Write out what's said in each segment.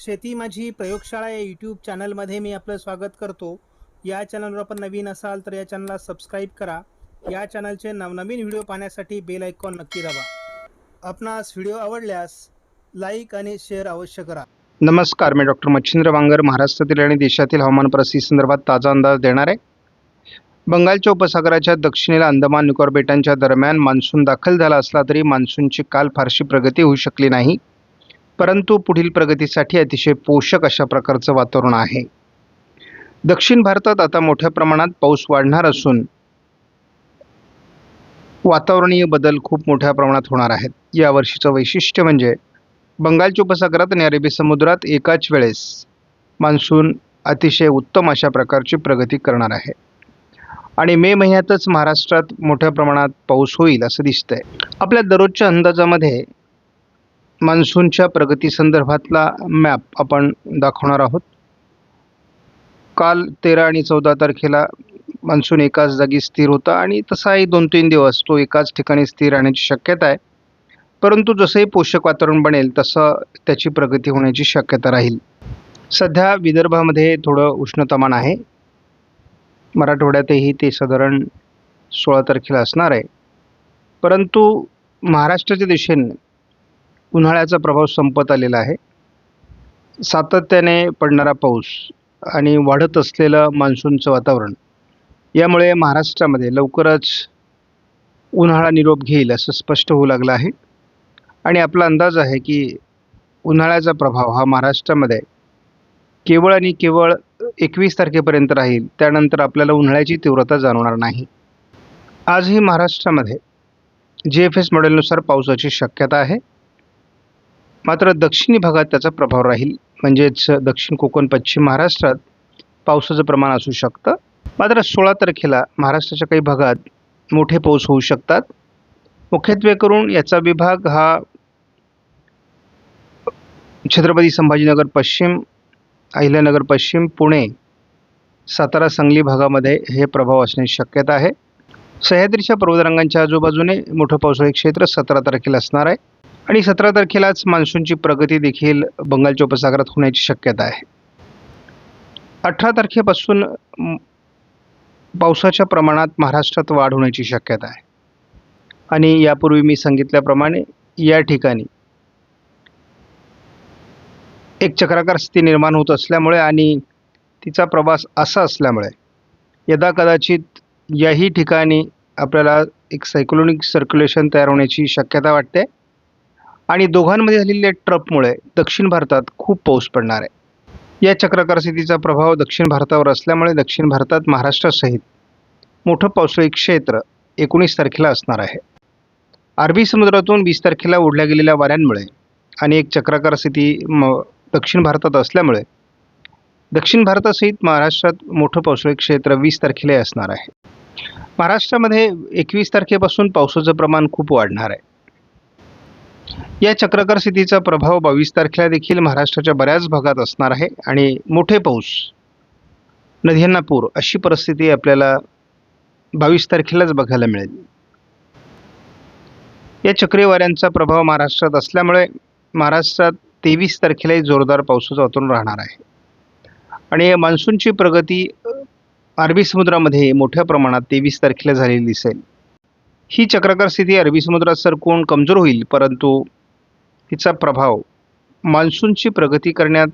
शेती माझी प्रयोगशाळा या यूट्यूब चॅनलमध्ये मी आपलं स्वागत करतो. या चॅनलवर आपण नवीन असाल तर या चॅनलला सबस्क्राईब करा. या चॅनलचे नवनवीन व्हिडिओ पाहण्यासाठी बेल आयकॉन नक्की दाबा. आपणास व्हिडिओ आवडल्यास लाईक आणि शेअर अवश्य करा. नमस्कार मी डॉक्टर मच्छिंद्र वांगर महाराष्ट्रातील आणि देशातील हवामान परिस्थिती संदर्भात ताजा अंदाज देणार आहे. बंगालच्या उपसागराच्या दक्षिणेला अंदमान निकोबार बेटांच्या दरम्यान मान्सून दाखल झाला असला तरी मान्सूनची काल फारशी प्रगती होऊ शकली नाही. परंतु पुढील प्रगतीसाठी अतिशय पोषक अशा प्रकारचं वातावरण आहे. दक्षिण भारतात आता मोठ्या प्रमाणात पाऊस वाढणार असून वातावरणीय बदल खूप मोठ्या प्रमाणात होणार आहेत. या वर्षीचं वैशिष्ट्य म्हणजे बंगालच्या उपसागरात आणि अरेबी समुद्रात एकाच वेळेस मान्सून अतिशय उत्तम अशा प्रकारची प्रगती करणार आहे. आणि मे महिन्यातच महाराष्ट्रात मोठ्या प्रमाणात पाऊस होईल असं दिसतंय. आपल्या दररोजच्या अंदाजामध्ये मान्सूनच्या प्रगतीसंदर्भातला मॅप आपण दाखवणार आहोत. काल तेरा आणि चौदा तारखेला मान्सून एकाच जागी स्थिर होता आणि तसाही दोन तीन दिवस तो एकाच ठिकाणी स्थिर राहण्याची शक्यता आहे. परंतु जसंही पोषक वातावरण बनेल तसं त्याची प्रगती होण्याची शक्यता राहील. सध्या विदर्भामध्ये थोडं उष्णतामान आहे. मराठवाड्यातही ते साधारण सोळा तारखेला असणार आहे. परंतु महाराष्ट्राच्या दिशेने उन्हाळ्याचा प्रभाव संपत आलेला आहे. सातत्याने पडणारा पाऊस आणि वाढत असलेलं मान्सूनचं वातावरण यामुळे महाराष्ट्रामध्ये लवकरच उन्हाळा निरोप घेईल असं स्पष्ट होऊ लागलं आहे. आणि आपला अंदाज आहे की उन्हाळ्याचा प्रभाव हा महाराष्ट्रामध्ये केवळ आणि केवळ एकवीस तारखेपर्यंत राहील त्यानंतर आपल्याला उन्हाळ्याची तीव्रता जाणवणार नाही. आजही महाराष्ट्रामध्ये जी एफ एस मॉडेलनुसार पावसाची शक्यता आहे. मात्र दक्षिणी भागात त्याचा प्रभाव राहील. म्हणजेच दक्षिण कोकण पश्चिम महाराष्ट्रात पावसाचं प्रमाण असू शकतं. मात्र सोळा तारखेला महाराष्ट्राच्या काही भागात मोठे पाऊस होऊ शकतात. मुख्यत्वे करून याचा विभाग हा छत्रपती संभाजीनगर पश्चिम अहिल्यानगर पश्चिम पुणे सातारा सांगली भागामध्ये हे प्रभाव असण्याची शक्यता आहे. सह्याद्रीच्या पर्वतरांगांच्या आजूबाजूने मोठं पावसाळी क्षेत्र सतरा तारखेला असणार आहे. आणि सतरा तारखेलाच मान्सूनची प्रगती देखील बंगालच्या उपसागरात होण्याची शक्यता आहे. अठरा तारखेपासून पावसाच्या प्रमाणात महाराष्ट्रात वाढ होण्याची शक्यता आहे. आणि यापूर्वी मी सांगितल्याप्रमाणे या ठिकाणी एक चक्राकार स्थिती निर्माण होत असल्यामुळे आणि तिचा प्रवास असा असल्यामुळे यदा कदाचित याही ठिकाणी आपल्याला एक सायक्लोनिक सर्क्युलेशन तयार होण्याची शक्यता वाटते. आणि दोघांमध्ये झालेल्या ट्रपमुळे दक्षिण भारतात खूप पाऊस पडणार आहे. या चक्राकार स्थितीचा प्रभाव दक्षिण भारतावर असल्यामुळे दक्षिण भारतात महाराष्ट्रासहित मोठं पावसाळी क्षेत्र एकोणीस तारखेला असणार आहे. अरबी समुद्रातून वीस तारखेला ओढल्या गेलेल्या वाऱ्यांमुळे आणि एक चक्राकार स्थिती म दक्षिण भारतात असल्यामुळे दक्षिण भारतासहित महाराष्ट्रात मोठं पावसाळी क्षेत्र वीस तारखेला असणार आहे. महाराष्ट्रामध्ये एकवीस तारखेपासून पावसाचं प्रमाण खूप वाढणार आहे. या चक्राकार स्थितीचा प्रभाव बावीस तारखेला देखील महाराष्ट्राच्या बऱ्याच भागात असणार आहे आणि मोठे पाऊस नद्यांना पूर अशी परिस्थिती आपल्याला बावीस तारखेलाच बघायला मिळेल. या चक्रीवाऱ्यांचा प्रभाव महाराष्ट्रात असल्यामुळे महाराष्ट्रात तेवीस तारखेलाही जोरदार पावसाचं वातावरण राहणार आहे. आणि मान्सूनची प्रगती अरबी समुद्रामध्ये मोठ्या प्रमाणात तेवीस तारखेला झालेली दिसेल. ही चक्राकार स्थिती अरबी समुद्रात सरकून कमजोर होईल परंतु तिचा प्रभाव मान्सूनची प्रगती करण्यात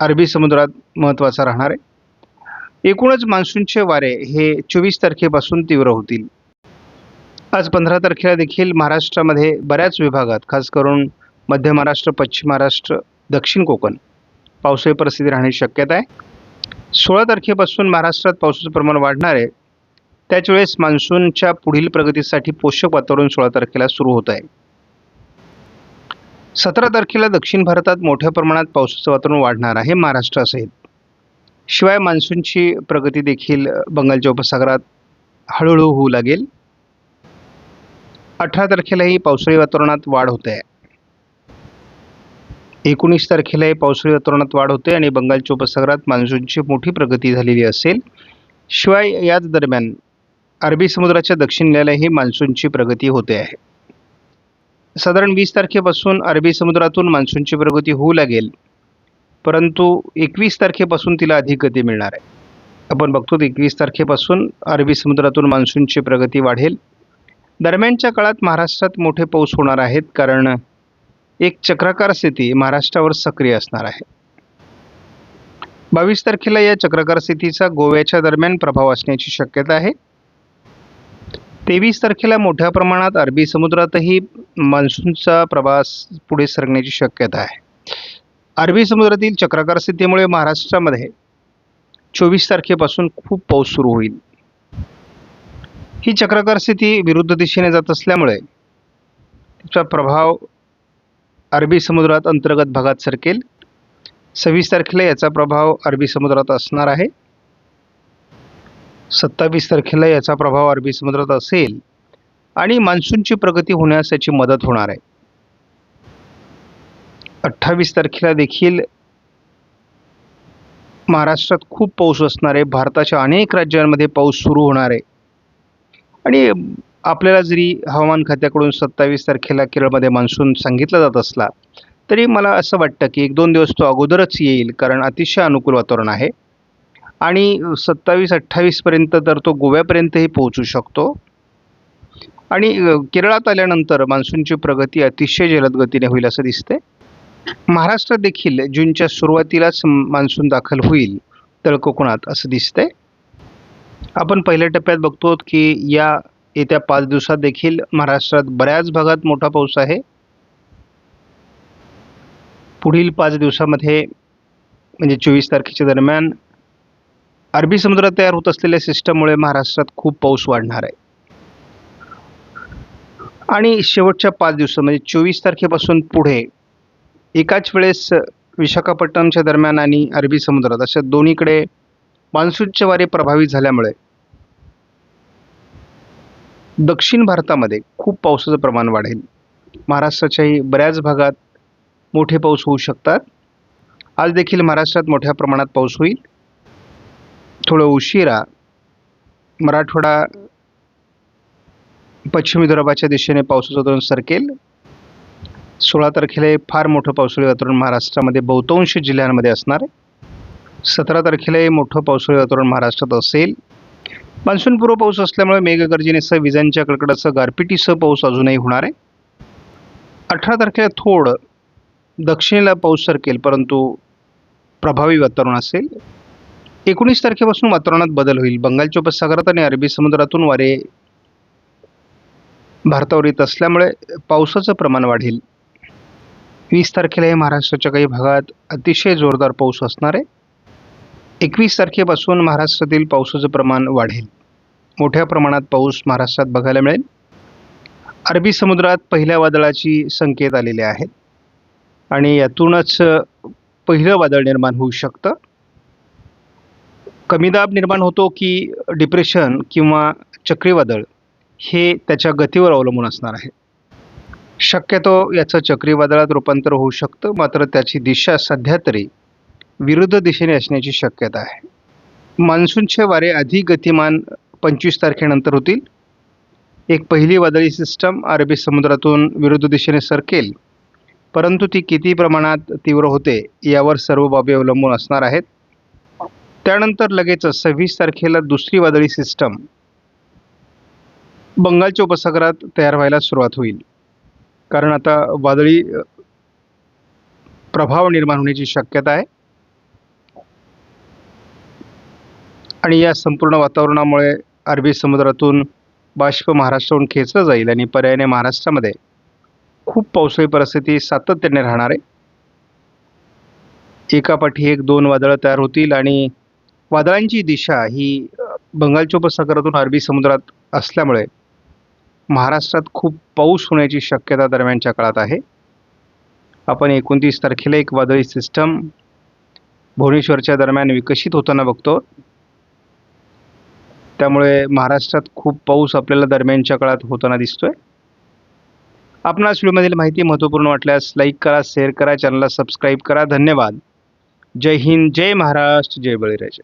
अरबी समुद्रात महत्त्वाचा राहणार आहे. एकूणच मान्सूनचे वारे हे चोवीस तारखेपासून तीव्र होतील. आज पंधरा तारखेला देखील महाराष्ट्रामध्ये बऱ्याच विभागात खास करून मध्य महाराष्ट्र पश्चिम महाराष्ट्र दक्षिण कोकण पावसाळी परिस्थिती राहण्याची शक्यता आहे. सोळा तारखेपासून महाराष्ट्रात पावसाचं प्रमाण वाढणार आहे. त्याच वेळेस मान्सूनच्या पुढील प्रगतीसाठी पोषक वातावरण सोळा तारखेला सुरू होत आहे. सतरा तारखेला दक्षिण भारतात मोठ्या प्रमाणात पावसाचं वातावरण वाढणार आहे महाराष्ट्रासहित शिवाय मान्सूनची प्रगती देखील बंगालच्या उपसागरात हळूहळू होऊ लागेल. अठरा तारखेलाही पावसाळी वातावरणात वाढ होते आहे. एकोणीस तारखेलाही पावसाळी वातावरणात वाढ होते आणि बंगालच्या उपसागरात मान्सूनची मोठी प्रगती झालेली असेल. शिवाय याच दरम्यान अरबी समुद्राच्या दक्षिणेलाही मान्सूनची प्रगती होते आहे. साधारण वीस तारखेपासून अरबी समुद्रातून मान्सूनची प्रगती होऊ लागेल. परंतु एकवीस तारखेपासून तिला अधिक गती मिळणार आहे. आपण बघतो एकवीस तारखेपासून अरबी समुद्रातून मान्सूनची प्रगती वाढेल. दरम्यानच्या काळात महाराष्ट्रात मोठे पाऊस होणार आहेत कारण एक चक्राकार स्थिती महाराष्ट्रावर सक्रिय असणार आहे. बावीस तारखेला या चक्राकार स्थितीचा गोव्याच्या दरम्यान प्रभाव असण्याची शक्यता आहे. तेवीस तारखेला मोठ्या प्रमाणात अरबी समुद्रातही मान्सूनचा प्रवास पुढे सरकण्याची शक्यता आहे. अरबी समुद्रातील चक्राकार स्थितीमुळे महाराष्ट्रामध्ये चोवीस तारखेपासून खूप पाऊस सुरू होईल. ही चक्राकार स्थिती विरुद्ध दिशेने जात असल्यामुळे तिचा प्रभाव अरबी समुद्रात अंतर्गत भागात सरकेल. सव्वीस तारखेला याचा प्रभाव अरबी समुद्रात असणार आहे. सत्तावीस तारखेला याचा प्रभाव अरबी समुद्रात असेल आणि मान्सूनची प्रगती होण्यास याची मदत होणार आहे. अठ्ठावीस तारखेला देखील महाराष्ट्रात खूप पाऊस असणार आहे. भारताच्या अनेक राज्यांमध्ये पाऊस सुरू होणार आहे. आणि आपल्याला जरी हवामान खात्याकडून सत्तावीस तारखेला केरळमध्ये मान्सून सांगितला जात असला तरी मला असं वाटतं की एक दोन दिवस तो अगोदरच येईल कारण अतिशय अनुकूल वातावरण आहे. आणि सत्तावीस अठ्ठावीसपर्यंत तर तो गोव्यापर्यंतही पोहोचू शकतो. आणि केरळात आल्यानंतर मान्सूनची प्रगती अतिशय जलद गतीने होईल असं दिसते महाराष्ट्रात देखील जूनच्या सुरुवातीलाच मान्सून दाखल होईल तळकोकणात असं दिसतंय. आपण पहिल्या टप्प्यात बघतो की या येत्या पाच दिवसात देखील महाराष्ट्रात बऱ्याच भागात मोठा पाऊस आहे. पुढील पाच दिवसामध्ये म्हणजे चोवीस तारखेच्या दरम्यान अरबी समुद्रात तयार होत असलेल्या सिस्टममुळे महाराष्ट्रात खूप पाऊस वाढणार आहे. आणि शेवटच्या पाच दिवसात म्हणजे चोवीस तारखेपासून पुढे एकाच वेळेस विशाखापट्टणमच्या दरम्यान आणि अरबी समुद्रात अशा दोन्हीकडे मान्सूनचे वारे प्रभावित झाल्यामुळे दक्षिण भारतामध्ये खूप पावसाचं प्रमाण वाढेल. महाराष्ट्राच्याही बऱ्याच भागात मोठे पाऊस होऊ शकतात. आज देखील महाराष्ट्रात मोठ्या प्रमाणात पाऊस होईल. थोडं उशिरा मराठवाडा पश्चिम विदर्भाच्या दिशेने पावसाचं वातावरण सरकेल. सोळा तारखेला हे फार मोठं पावसाळी वातावरण महाराष्ट्रामध्ये बहुतांश जिल्ह्यांमध्ये असणार आहे. सतरा तारखेला हे मोठं पावसाळी वातावरण महाराष्ट्रात असेल. मान्सूनपूर्व पाऊस असल्यामुळे मेघगर्जनेसह विजांच्या कडकडासह गारपिटीसह पाऊस अजूनही होणार आहे. अठरा तारखेला थोडं दक्षिणेला पाऊस सरकेल परंतु प्रभावी वातावरण असेल. एकोणीस तारखेपासून वातावरणात बदल होईल. बंगालच्या उपसागरात आणि अरबी समुद्रातून वारे भारतावर येत असल्यामुळे पावसाचं प्रमाण वाढेल. वीस तारखेला हे महाराष्ट्राच्या काही भागात अतिशय जोरदार पाऊस असणार आहे. एकवीस तारखेपासून महाराष्ट्रातील पावसाचं प्रमाण वाढेल. मोठ्या प्रमाणात पाऊस महाराष्ट्रात बघायला मिळेल. अरबी समुद्रात पहिल्या वादळाची संकेत आलेले आहेत. आणि यातूनच पहिलं वादळ निर्माण होऊ शकतं. कमी दाब निर्माण होतो की डिप्रेशन किंवा चक्रीवादळ हे त्याच्या गतीवर अवलंबून असणार आहे. शक्यतो याचं चक्रीवादळात रूपांतर होऊ शकतं मात्र त्याची दिशा सध्या तरी विरुद्ध दिशेने असण्याची शक्यता आहे. मान्सूनचे वारे अधिक गतिमान पंचवीस तारखेनंतर होतील. एक पहिली वादळी सिस्टम अरबी समुद्रातून विरुद्ध दिशेने सरकेल. परंतु ती किती प्रमाणात तीव्र होते यावर सर्व बाबी अवलंबून असणार आहेत. त्यानंतर लगेचच सव्वीस तारखेला दुसरी वादळी सिस्टम बंगालच्या उपसागरात तयार व्हायला सुरुवात होईल. कारण आता वादळी प्रभाव निर्माण होण्याची शक्यता आहे. आणि या संपूर्ण वातावरणामुळे अरबी समुद्रातून बाष्प महाराष्ट्राहून खेचलं जाईल आणि पर्यायाने महाराष्ट्रामध्ये खूप पावसाळी परिस्थिती सातत्याने राहणार आहे. एकापाठी एक दोन वादळं तयार होतील आणि वादळांची दिशा ही बंगालच्या उपसागरातून अरबी समुद्रात असल्यामुळे महाराष्ट्रात खूप पाऊस होण्याची शक्यता दरम्यानच्या काळात आहे. आपण एकोणतीस तारखेला एक वादळी सिस्टम भुवनेश्वरच्या दरम्यान विकसित होताना बघतो. त्यामुळे महाराष्ट्रात खूप पाऊस आपल्याला दरम्यानच्या काळात होताना दिसतोय. आपणास व्हिडिओमधील माहिती महत्त्वपूर्ण वाटल्यास लाईक करा शेअर करा चॅनलला सबस्क्राईब करा. धन्यवाद. जय हिंद जय महाराष्ट्र जय बळीराजा.